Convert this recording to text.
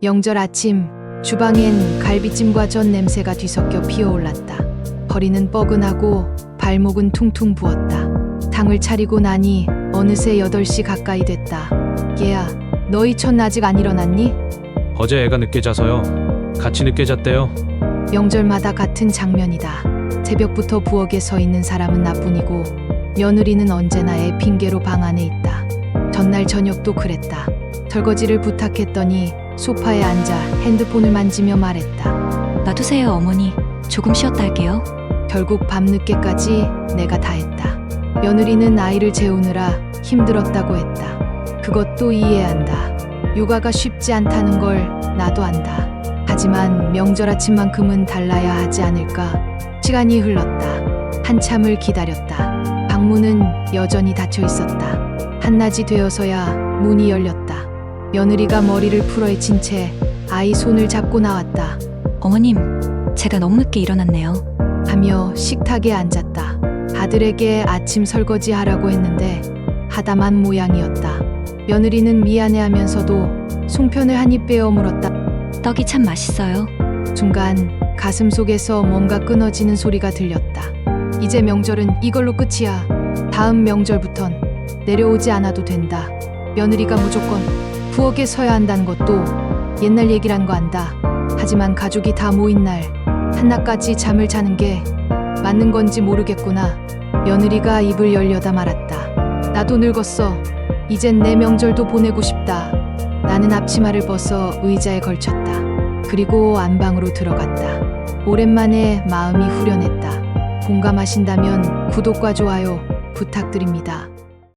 명절 아침 주방엔 갈비찜과 전 냄새가 뒤섞여 피어올랐다. 허리는 뻐근하고 발목은 퉁퉁 부었다. 당을 차리고 나니 어느새 8시 가까이 됐다. 얘야, 너희 천 아직 안 일어났니? 어제 애가 늦게 자서요. 같이 늦게 잤대요. 명절마다 같은 장면이다. 새벽부터 부엌에 서 있는 사람은 나뿐이고 며느리는 언제나 애 핑계로 방 안에 있다. 전날 저녁도 그랬다. 설거지를 부탁했더니 소파에 앉아 핸드폰을 만지며 말했다. 놔두세요, 어머니. 조금 쉬었다 할게요. 결국 밤늦게까지 내가 다 했다. 며느리는 아이를 재우느라 힘들었다고 했다. 그것도 이해한다. 육아가 쉽지 않다는 걸 나도 안다. 하지만 명절 아침만큼은 달라야 하지 않을까? 시간이 흘렀다. 한참을 기다렸다. 방문은 여전히 닫혀 있었다. 한낮이 되어서야 문이 열렸다. 며느리가 머리를 풀어헤친 채 아이 손을 잡고 나왔다. 어머님, 제가 너무 늦게 일어났네요. 하며 식탁에 앉았다. 아들에게 아침 설거지 하라고 했는데 하다만 모양이었다. 며느리는 미안해하면서도 송편을 한 입 빼어 물었다. 떡이 참 맛있어요. 순간 가슴 속에서 뭔가 끊어지는 소리가 들렸다. 이제 명절은 이걸로 끝이야. 다음 명절부턴 내려오지 않아도 된다. 며느리가 무조건 부엌에 서야 한다는 것도 옛날 얘기란 거 안다. 하지만 가족이 다 모인 날 한낮까지 잠을 자는 게 맞는 건지 모르겠구나. 며느리가 입을 열려다 말았다. 나도 늙었어. 이젠 내 명절도 보내고 싶다. 나는 앞치마를 벗어 의자에 걸쳤다. 그리고 안방으로 들어갔다. 오랜만에 마음이 후련했다. 공감하신다면 구독과 좋아요 부탁드립니다.